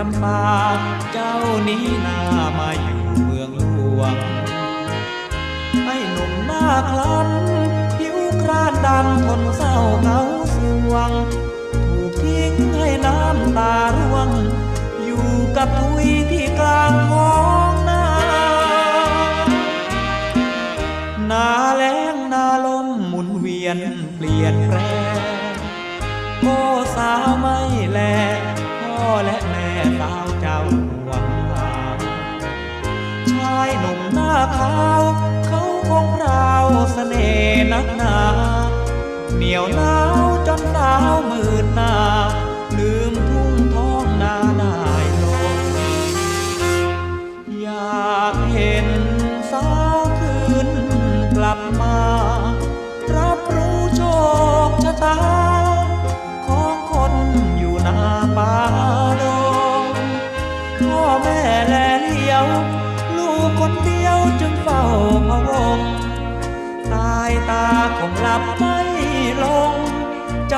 จำปา เจ้านี้นามาอยู่เมืองหลวงให้หนุ่มหน้าคล้ำผิวคราดดำทนเศร้าเหงาสวง ถูกทิ้งให้น้ำตาร่วง อยู่กับทุยที่กลางท้องนานาแล้งนาลมหมุนเวียนเปลี่ยนแปลงโอ้สาวไม่แล เห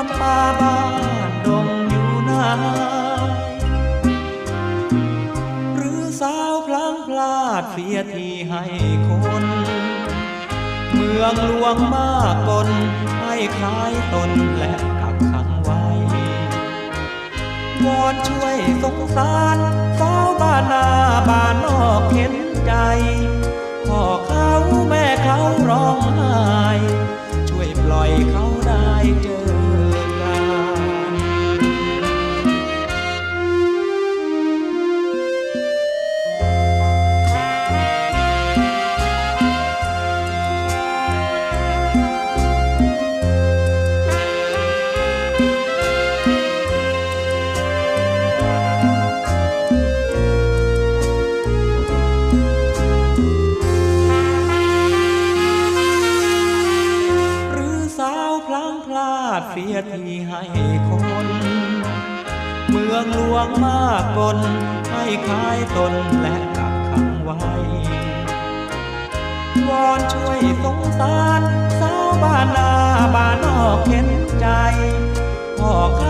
ำปาบ้านดงอยู่ไหนหรือสาวพลังพลาดเสียทีให้คน เมืองหลวงมากกลให้คลายตนและกักขังไว้ วอนช่วยสงสารสาวบ้านนาาดเสียทีให้คน เมืองหลวงมากกนให้คายตนและกักขังไว้วอนช่วยสงสารสาวบ้านนาบ้านนอกเห็นใจพ่อเขา